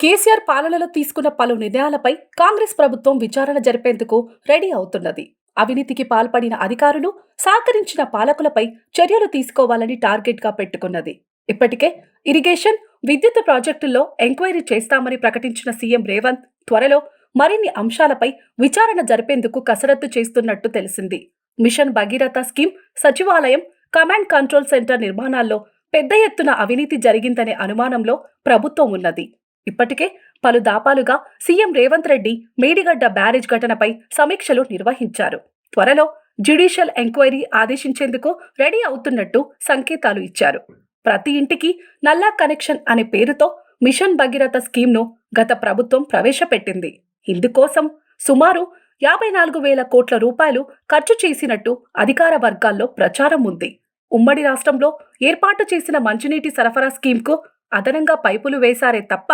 కేసీఆర్ పాలనలో తీసుకున్న పలు నిర్ణయాలపై కాంగ్రెస్ ప్రభుత్వం విచారణ జరిపేందుకు రెడీ అవుతున్నది. అవినీతికి పాల్పడిన అధికారులు సహకరించిన పాలకులపై చర్యలు తీసుకోవాలని టార్గెట్గా పెట్టుకున్నది. ఇప్పటికే ఇరిగేషన్ విద్యుత్ ప్రాజెక్టుల్లో ఎంక్వైరీ చేస్తామని ప్రకటించిన సీఎం రేవంత్ త్వరలో మరిన్ని అంశాలపై విచారణ జరిపేందుకు కసరత్తు చేస్తున్నట్టు తెలిసింది. మిషన్ భగీరథ స్కీమ్ సచివాలయం కమాండ్ కంట్రోల్ సెంటర్ నిర్మాణాల్లో పెద్ద ఎత్తున అవినీతి జరిగిందనే అనుమానంలో ప్రభుత్వం ఉన్నది. ఇప్పటికే పలు దాపాలుగా సీఎం రేవంత్ రెడ్డి మేడిగడ్డ బ్యారేజ్ ఘటనపై సమీక్షలు నిర్వహించారు. త్వరలో జ్యుడిషియల్ ఎంక్వైరీ ఆదేశించేందుకు రెడీ అవుతున్నట్టు సంకేతాలు ఇచ్చారు. ప్రతి ఇంటికి నల్లా కనెక్షన్ అనే పేరుతో మిషన్ భగీరథ స్కీమ్ను గత ప్రభుత్వం ప్రవేశపెట్టింది. ఇందుకోసం సుమారు యాభై నాలుగు వేల కోట్ల రూపాయలు ఖర్చు చేసినట్టు అధికార వర్గాల్లో ప్రచారం ఉంది. ఉమ్మడి రాష్ట్రంలో ఏర్పాటు చేసిన మంచినీటి సరఫరా స్కీమ్కు అదనంగా పైపులు వేశారే తప్ప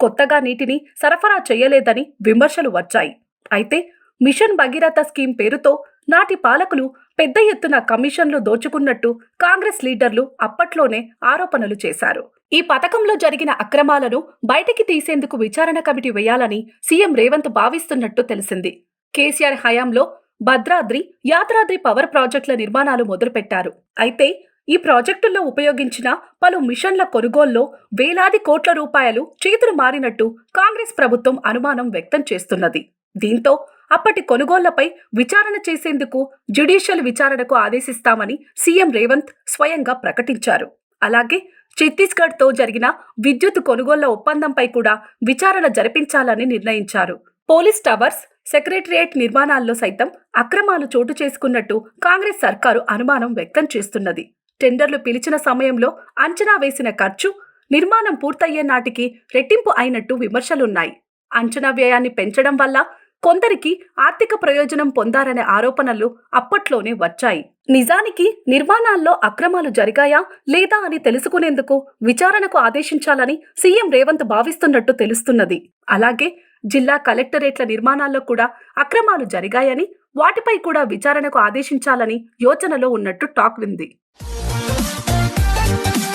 కొత్తగా నీటిని సరఫరా చేయలేదని విమర్శలు వచ్చాయి. అయితే మిషన్ భగీరథ స్కీమ్ పేరుతో నాటి పాలకులు పెద్ద ఎత్తున కమిషన్లు దోచుకున్నట్టు కాంగ్రెస్ లీడర్లు అప్పట్లోనే ఆరోపణలు చేశారు. ఈ పథకంలో జరిగిన అక్రమాలను బయటికి తీసేందుకు విచారణ కమిటీ వేయాలని సీఎం రేవంత్ భావిస్తున్నట్టు తెలిసింది. కేసీఆర్ హయాంలో భద్రాద్రి యాత్రాద్రి పవర్ ప్రాజెక్టుల నిర్మాణాలు మొదలుపెట్టారు. అయితే ఈ ప్రాజెక్టుల్లో ఉపయోగించిన పలు మిషన్ల కొనుగోల్లో వేలాది కోట్ల రూపాయలు చేతులు మారినట్టు కాంగ్రెస్ ప్రభుత్వం అనుమానం వ్యక్తం చేస్తున్నది. దీంతో అప్పటి కొనుగోళ్ళపై విచారణ చేసేందుకు జ్యుడిషియల్ విచారణకు ఆదేశిస్తామని సీఎం రేవంత్ స్వయంగా ప్రకటించారు. అలాగే ఛత్తీస్గఢ్తో జరిగిన విద్యుత్ కొనుగోళ్ళ ఒప్పందంపై కూడా విచారణ జరిపించాలని నిర్ణయించారు. పోలీస్ టవర్స్ సెక్రటరియేట్ నిర్మాణాల్లో సైతం అక్రమాలు చోటు చేసుకున్నట్టు కాంగ్రెస్ సర్కారు అనుమానం వ్యక్తం చేస్తున్నది. టెండర్లు పిలిచిన సమయంలో అంచనా వేసిన ఖర్చు నిర్మాణం పూర్తయ్యే నాటికి రెట్టింపు అయినట్టు విమర్శలున్నాయి. అంచనా వ్యయాన్ని పెంచడం వల్ల కొందరికి ఆర్థిక ప్రయోజనం పొందారనే ఆరోపణలు అప్పట్లోనే వచ్చాయి. నిజానికి నిర్మాణాల్లో అక్రమాలు జరిగాయా లేదా అని తెలుసుకునేందుకు విచారణకు ఆదేశించాలని సీఎం రేవంత్ భావిస్తున్నట్టు తెలుస్తున్నది. అలాగే జిల్లా కలెక్టరేట్ల నిర్మాణాల్లో కూడా అక్రమాలు జరిగాయని వాటిపై కూడా విచారణకు ఆదేశించాలని యోచనలో ఉన్నట్టు టాక్ వింది. Bye.